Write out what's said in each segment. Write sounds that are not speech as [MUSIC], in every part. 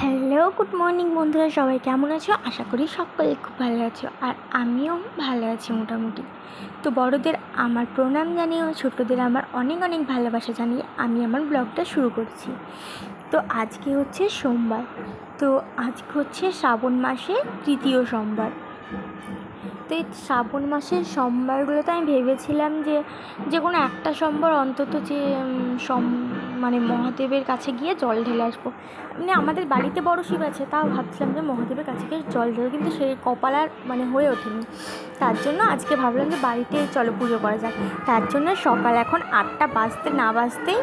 Hello, good morning বন্ধুরা, সবাই কেমন আছো? আশা করি সকলে খুব ভালো আছো আর আমিও ভালো আছি মোটামুটি। তো বড়দের আমার প্রণাম জানিয়ে ও ছোটোদের আমার অনেক অনেক ভালোবাসা জানিয়ে আমি আমার ব্লগটা শুরু করছি। তো আজকে হচ্ছে সোমবার, তো আজকে হচ্ছে শ্রাবণ মাসে তৃতীয় সোমবার। তো এই শ্রাবণ মাসের সোমবারগুলোতে আমি ভেবেছিলাম যে যে কোনো একটা সোমবার অন্তত যে সোম মানে মহাদেবের কাছে গিয়ে জল ঢেলে আসব। মানে আমাদের বাড়িতে বড় শিব আছে, তাও ভাবছিলাম যে মহাদেবের কাছে গিয়ে জল ঢেলে কিন্তু সেই কপাল আর মানে হয়ে ওঠেনি। তার জন্য আজকে ভাবলাম যে বাড়িতে চলো পুজো করা যাক। তার জন্য সকাল এখন আটটা বাজতে না বাজতেই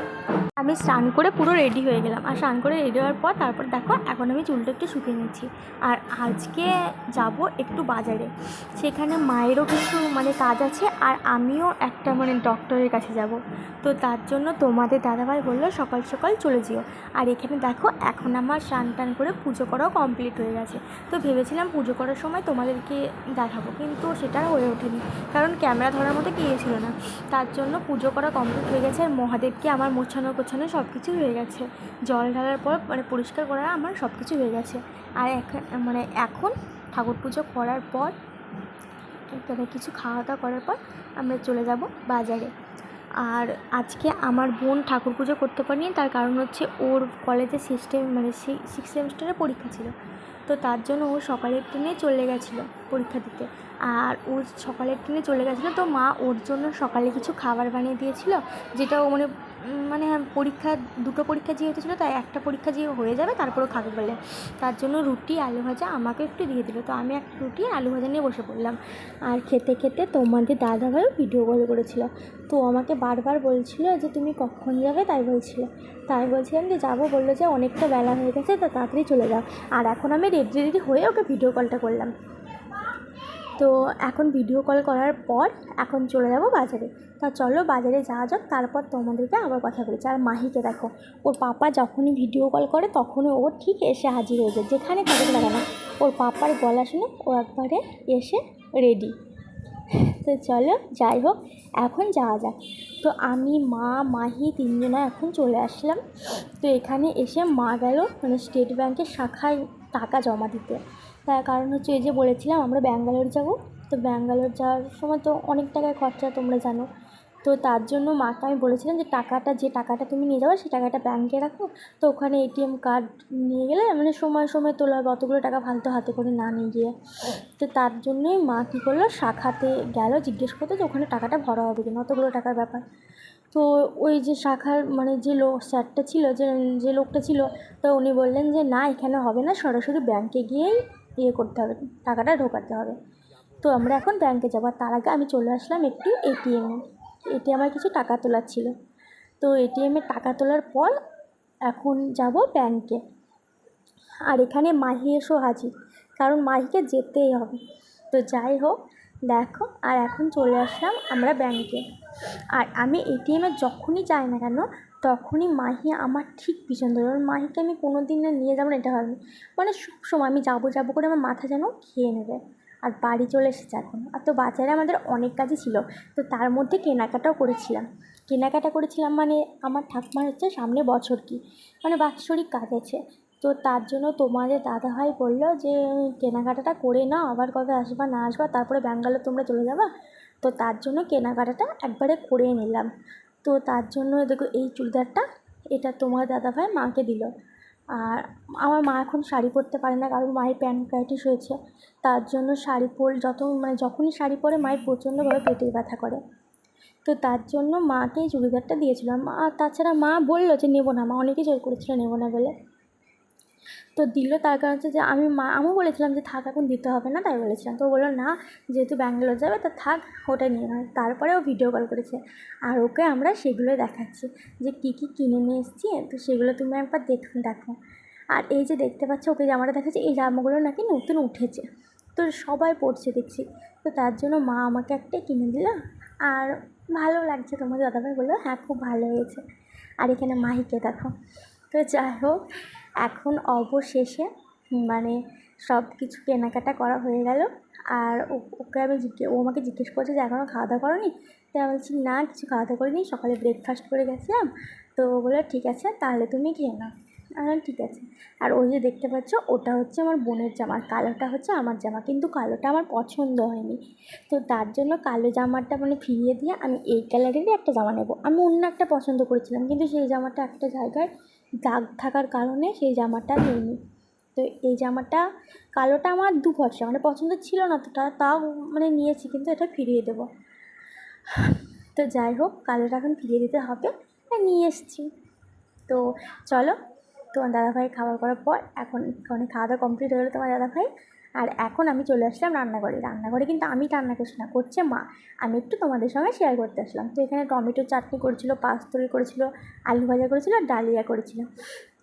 আমি স্নান করে পুরো রেডি হয়ে গেলাম। আর স্নান করে রেডি হওয়ার পর তারপর দেখো, এখন আমি চুলটা একটু শুকিয়ে নিচ্ছি। আর আজকে যাব একটু বাজারে। সেখানে মায়েরও কিছু মানে কাজ আছে, আর আমিও একটা মানে ডক্টরের কাছে যাব। তো তার জন্য তোমাদের দাদাভাই বলল, সকাল সকাল চলে যেও। আর এখানে দেখো, এখন আমার স্নান টান করে পুজো করাও কমপ্লিট হয়ে গেছে। তো ভেবেছিলাম পুজো করার সময় তোমাদেরকে দেখাবো, কিন্তু সেটা হয়ে ওঠেনি। কারণ ক্যামেরা ধরার মতো কেউ ছিল না। তার জন্য পুজো করা কমপ্লিট হয়ে গেছে। আর মহাদেবকে আমার মোছানো গোছানো সব কিছু হয়ে গেছে। জল ঢালার পর মানে পরিষ্কার করা আমার সব কিছু হয়ে গেছে। আর এখন মানে এখন ঠাকুর পুজো করার পর মানে কিছু খাওয়া দাওয়া করার পর আমরা চলে যাব বাজারে। আর আজকে আমার বোন ঠাকুর পুজো করতে পারেনি, তার কারণ হচ্ছে ওর কলেজে সিস্টেম মানে সিক্স সেমিস্টারের পরীক্ষা ছিল। তো তার জন্য ও সকালের ট্রেনে চলে গেছিল পরীক্ষা দিতে। আর ও সকালের ট্রেনে চলে গেছিল, তো মা ওর জন্য সকালে কিছু খাবার বানিয়ে দিয়েছিল, যেটা ও মানে মানে পরীক্ষা, দুটো পরীক্ষা যেহেতু ছিল তাই একটা পরীক্ষা যে হয়ে যাবে তারপরে খাবে বলে। তার জন্য রুটি, আলু ভাজা আমাকে একটু দিয়ে দিল। তো আমি একটা রুটি আলু ভাজা নিয়ে বসে পড়লাম। আর খেতে খেতে তোমাদের দাদাভাইও ভিডিও কল করেছিল। তো আমাকে বারবার বলছিল যে, তুমি কখন যাবে? তাই বলছিল। তাই বলছিলাম যে, যাব। বলল যে, অনেকটা বেলা হয়ে গেছে, তো তাড়াতাড়ি চলে যাও। আর এখন আমি রেডি রেডি হয়ে ওকে ভিডিও কলটা করলাম। তো এখন ভিডিও কল করার পর এখন চলে যাব বাজারে। তা চলো বাজারে যাওয়া যাক, তারপর তোমাদেরকে আবার কথা বলেছি আর মাহিকে দেখো, ওর পাপা যখনই ভিডিও কল করে তখনই ও ঠিক এসে হাজির হয়ে যায়। যেখানে থাকুক না কেন, ওর পাপার গলা শুনে ও একবারে এসে রেডি তো চলো, যাই হোক, এখন যাওয়া যাক। তো আমি, মা, মাহি তিনজনা এখন চলে আসলাম। তো এখানে এসে মা গেল মানে স্টেট ব্যাংকের শাখায় টাকা জমা দিতে। তার কারণ হচ্ছে এই যে বলেছিলাম, আমরা ব্যাঙ্গালোর যাব। তো ব্যাঙ্গালোর যাওয়ার সময় তো অনেক টাকায় খরচা তোমরা জানো। তো তার জন্য মাকে আমি বলেছিলাম যে টাকাটা যে টাকাটা তুমি নিয়ে যাবে সেই টাকাটা ব্যাংকে রাখো। তো ওখানে এটিএম কার্ড নিয়ে গেলে মানে সময় সময় তোলা হবে অতগুলো টাকা ফালতু হাতে করে না নিয়ে গিয়ে। তো তার জন্যই মা কী করল, শাখাতে গেল, জিজ্ঞেস করতে যে ওখানে টাকাটা ভরা হবে কিনা, অতগুলো টাকার ব্যাপার। তো ওই যে শাখার মানে যে লোক স্যারটা ছিল, যে যে লোকটা ছিল, তো উনি বললেন যে না, এখানে হবে না, সরাসরি ব্যাংকে গিয়েই ইয়ে করতে হবে, টাকাটা ঢোকাতে হবে। তো আমরা এখন ব্যাংকে যাব তার আগে আমি চলে আসলাম একটি এটিএমে। এটিএমে কিছু টাকা তোলার ছিল। তো এটিএমে টাকা তোলার পর এখন যাব ব্যাংকে আর এখানে মাহি এসো হাজির, কারণ মাহিকে যেতেই হবে। তো যাই হোক, দেখো, আর এখন চলে আসলাম আমরা ব্যাংকে আর আমি এটিএমে যখনই যাই না কেন, তখনই মাহি আমার ঠিক পিছন ধরে। মাহিকে আমি কোনো দিন না নিয়ে যাব না, এটা ভাবিনি। মানে সব সময় আমি যাব যাব করে আমার মাথা যেন খেয়ে নেবে। আর বাড়ি চলে এসেছে এখন। আর তো বাজারে আমাদের অনেক কাজই ছিল, তো তার মধ্যে কেনাকাটাও করেছিলাম। কেনাকাটা করেছিলাম মানে আমার ঠাকুমার হচ্ছে সামনে বছর কি মানে বাৎসরিক কাজ আছে। তো তার জন্য তোমাদের দাদাভাই বলল যে, কেনাকাটাটা করে নাও, আবার কবে আসবা না আসবা, তারপরে ব্যাঙ্গালোর তোমরা চলে যাবা। তো তার জন্য কেনাকাটাটা একবারে করে নিলাম। তো তার জন্য দেখো এই চুড়িদারটা, এটা তোমার দাদাভাই মাকে দিল। আর আমার মা এখন শাড়ি পরতে পারে না, কারণ মায়ের প্যানক্রাইটিস হয়েছে। তার জন্য শাড়ি পর, যত মানে যখনই শাড়ি পরে, মায়ের প্রচণ্ডভাবে পেটের ব্যথা করে। তো তার জন্য মাকে চুড়িদারটা দিয়েছিলাম। আর তাছাড়া মা বলল যে, নেব না, মা অনেকেই জোর করেছিল নেব না বলে। তো দিল তার কারণ হচ্ছে যে আমি মা, আমিও বলেছিলাম যে থাক এখন দিতে হবে না, তাই বলেছিলাম। তো বলল, না, যেহেতু ব্যাঙ্গালোর যাবে, তা থাক, ওটা নিয়ে নেয় তারপরে ও ভিডিও কল করেছে। আর ওকে আমরা সেগুলোই দেখাচ্ছি, যে কী কী কিনে নিয়ে এসেছি, তো সেগুলো তুমি একবার দেখ, দেখো। আর এই যে দেখতে পাচ্ছ, ওকে জামাটা দেখাচ্ছে, এই জামাগুলো নাকি নতুন উঠেছে। তো সবাই পড়ছে দেখছি। তো তার জন্য মা আমাকে একটাই কিনে দিল। আর ভালো লাগছে তোমার দাদাভাই বলল হ্যাঁ খুব ভালো হয়েছে। আর এখানে মাহিকে দেখো। তো যাই হোক এখন অবশেষে মানে সব কিছু কেনাকাটা করা হয়ে গেল। আর ওকে আমি জিজ্ঞেস ও আমাকে জিজ্ঞেস করছে যে এখনও খাওয়া দাওয়া করনি? তো আমি বলছি, না, কিছু খাওয়া দাওয়া করিনি, সকালে ব্রেকফাস্ট করে গেছিলাম। তো বলল, ঠিক আছে, তাহলে তুমি খেয়ে নাও। আমি ঠিক আছে। আর ওই যে দেখতে পাচ্ছ, ওটা হচ্ছে আমার বোনের জামা কালোটা হচ্ছে আমার জামা, কিন্তু কালোটা আমার পছন্দ হয়নি। তো তার জন্য কালো জামাটা মানে ফিরিয়ে দিয়ে আমি এই কালারেরই একটা জামা নেব। আমি অন্য একটা পছন্দ করেছিলাম, কিন্তু সেই জামাটা একটা জায়গায় দাগ থাকার কারণে সেই জামাটা নিইনি। তো এই জামাটা, কালোটা আমার দু পয়সা মানে পছন্দ ছিল না তো, তা, তাও মানে নিয়েছি, কিন্তু এটা ফিরিয়ে দেবো। তো যাই হোক, কালোটা এখন ফিরিয়ে দিতে হবে নিয়ে এসেছি। তো চলো তোমার দাদাভাই খাবার করার পর এখন মানে খাওয়া দাওয়া কমপ্লিট হয়ে গেলো তোমার দাদাভাই। আর এখন আমি চলে আসলাম রান্নাঘরে। রান্নাঘরে কিন্তু আমি রান্না করছি না, করছে মা। আমি একটু তোমাদের সঙ্গে শেয়ার করতে আসলাম। তো এখানে টমেটো চাটনি করেছিল পাস্তরি করেছিল, আলু ভাজা করেছিল আর ডালিয়া করেছিল।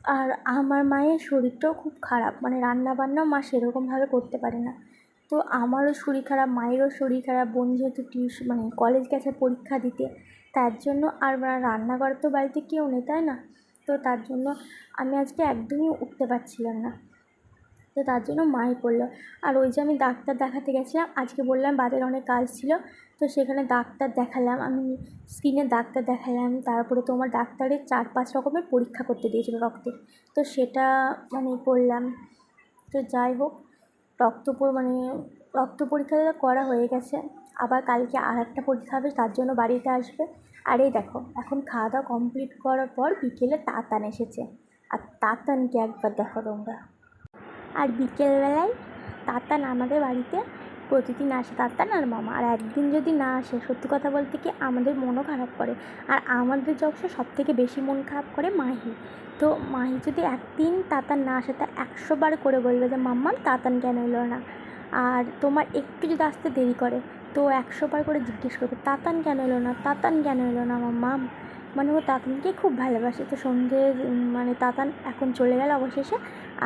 আর আমার মায়ের শরীরটাও খুব খারাপ। মানে রান্না বান্নাও মা সেরকমভাবে করতে পারে না। তো আমারও শরীর খারাপ, মায়েরও শরীর খারাপ। বোন যেহেতু টিউশন মানে কলেজ গেছে পরীক্ষা দিতে। তার জন্য আর রান্না করার তো বাড়িতে কেউ নেই, তাই না? তো তার জন্য আমি আজকে একদমই উঠতে পারছিলাম না। তো তার জন্য মাই করল আর ওই যে আমি ডাক্তার দেখাতে গেছিলাম, আজকে বললাম বাদের অনেক কাজ ছিল, তো সেখানে ডাক্তার দেখালাম। আমি স্কিনের ডাক্তার দেখালাম, তারপরে তোমার ডাক্তারের চার পাঁচ রকমের পরীক্ষা করতে দিয়েছিল রক্তের। তো সেটা মানে করলাম তো যাই হোক, রক্ত মানে রক্ত পরীক্ষা করা হয়ে গেছে। আবার কালকে আর একটা পরীক্ষা হবে, তার জন্য বাড়িতে আসবে। আর এই দেখো, এখন খাওয়া দাওয়া কমপ্লিট করার পর বিকেলে তাতান এসেছে। আর তাতানকে একবার দেখো তোমরা। আর বিকেলবেলায় তাতান আমাদের বাড়িতে প্রতিদিন আসে, তাতান আর মামা। আর একদিন যদি না আসে, সত্যি কথা বলতে কি আমাদের মনও খারাপ করে। আর আমাদের যখন সব থেকে বেশি মন খারাপ করে মাহি। তো মাহি যদি একদিন তাতান না আসে, তা একশো বার করে বলবে যে মাম্মাম তাতান কেন এলো না? আর তোমার একটু যদি আসতে দেরি করে তো একশো বার করে জিজ্ঞেস করবে, তাতান কেন এলো না? তাতান কেন এলো না মাম্মাম মানে ও তাতানকে খুব ভালোবাসে। তো সন্ধে মানে তাতান এখন চলে গেল অবশেষে।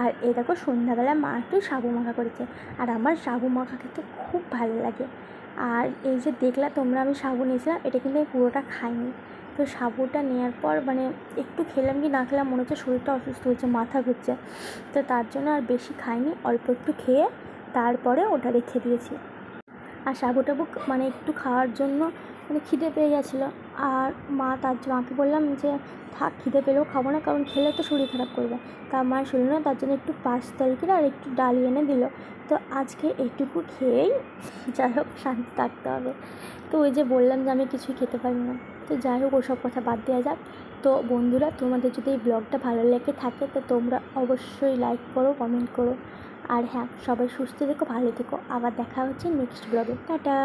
আর এই দেখো সন্ধ্যাবেলা মা একটু সাবু মাখা করেছে। আর আমার সাবু মাখা খেতে খুব ভালো লাগে। আর এই যে দেখলা তোমরা আমি সাবু নিয়েছিলাম, এটা কিন্তু আমি পুরোটা খাইনি। তো সাবুটা নেওয়ার পর মানে একটু খেলাম কি না খেলাম, মনে হচ্ছে শরীরটা অসুস্থ হচ্ছে, মাথা ঘুরছে। তো তার জন্য আর বেশি খাইনি, অল্প একটু খেয়ে তারপরে ওটা রেখে দিয়েছি। আর সাবু টাবু মানে একটু খাওয়ার জন্য মানে খিদে পেয়ে গেছিল। আর মা তার মাকে বললাম যে, থাক, খিদে পেলেও খাব না, কারণ খেলে তো শরীর খারাপ করবে। তার মা শুনলো না, তার জন্য একটু পাঁচ তরকারি আর একটু ডাল এনে দিল। তো আজকে এইটুকু খেয়েই [LAUGHS] যাই হোক, শান্তি থাকতে হবে। তো ওই যে বললাম যে, আমি কিছুই খেতে পারি না। তো যাই হোক, ওসব কথা বাদ দেওয়া যাক। তো বন্ধুরা, তোমাদের যদি এই ব্লগটা ভালো লেগে থাকে, তো তোমরা অবশ্যই লাইক করো কমেন্ট করো। আর হ্যাঁ সবাই সুস্থ থেকো ভালো থেকো। আবার দেখা হচ্ছে নেক্সট ব্লগে টাটা!